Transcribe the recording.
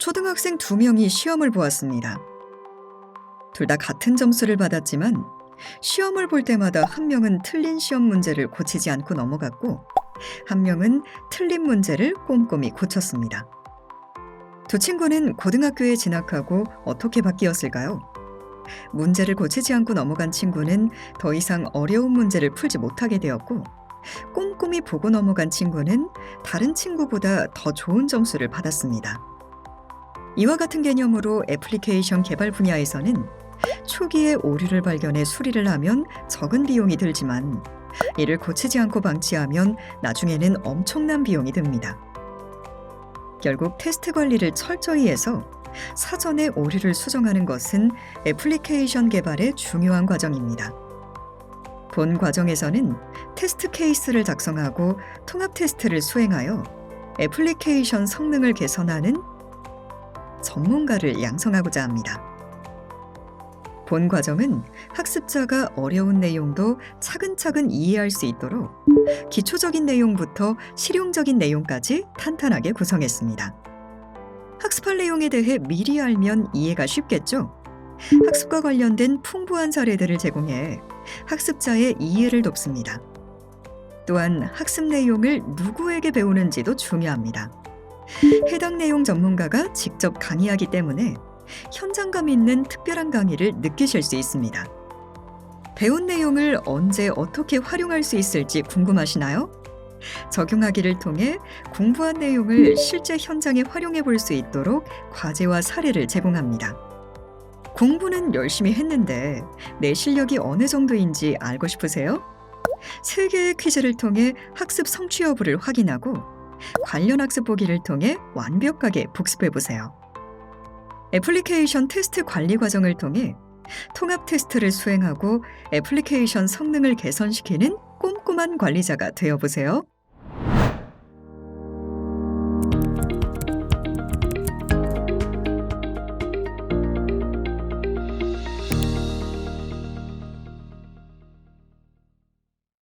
초등학생 두 명이 시험을 보았습니다. 둘 다 같은 점수를 받았지만 시험을 볼 때마다 한 명은 틀린 시험 문제를 고치지 않고 넘어갔고 한 명은 틀린 문제를 꼼꼼히 고쳤습니다. 두 친구는 고등학교에 진학하고 어떻게 바뀌었을까요? 문제를 고치지 않고 넘어간 친구는 더 이상 어려운 문제를 풀지 못하게 되었고 꼼꼼히 보고 넘어간 친구는 다른 친구보다 더 좋은 점수를 받았습니다. 이와 같은 개념으로 애플리케이션 개발 분야에서는 초기에 오류를 발견해 수리를 하면 적은 비용이 들지만 이를 고치지 않고 방치하면 나중에는 엄청난 비용이 듭니다. 결국 테스트 관리를 철저히 해서 사전에 오류를 수정하는 것은 애플리케이션 개발의 중요한 과정입니다. 본 과정에서는 테스트 케이스를 작성하고 통합 테스트를 수행하여 애플리케이션 성능을 개선하는 전문가를 양성하고자 합니다. 본 과정은 학습자가 어려운 내용도 차근차근 이해할 수 있도록 기초적인 내용부터 실용적인 내용까지 탄탄하게 구성했습니다. 학습할 내용에 대해 미리 알면 이해가 쉽겠죠? 학습과 관련된 풍부한 사례들을 제공해 학습자의 이해를 돕습니다. 또한 학습 내용을 누구에게 배우는지도 중요합니다. 해당 내용 전문가가 직접 강의하기 때문에 현장감 있는 특별한 강의를 느끼실 수 있습니다. 배운 내용을 언제 어떻게 활용할 수 있을지 궁금하시나요? 적용하기를 통해 공부한 내용을 실제 현장에 활용해 볼 수 있도록 과제와 사례를 제공합니다. 공부는 열심히 했는데 내 실력이 어느 정도인지 알고 싶으세요? 세 개의 퀴즈를 통해 학습 성취 여부를 확인하고 관련 학습 보기를 통해 완벽하게 복습해 보세요. 애플리케이션 테스트 관리 과정을 통해 통합 테스트를 수행하고 애플리케이션 성능을 개선시키는 꼼꼼한 관리자가 되어 보세요.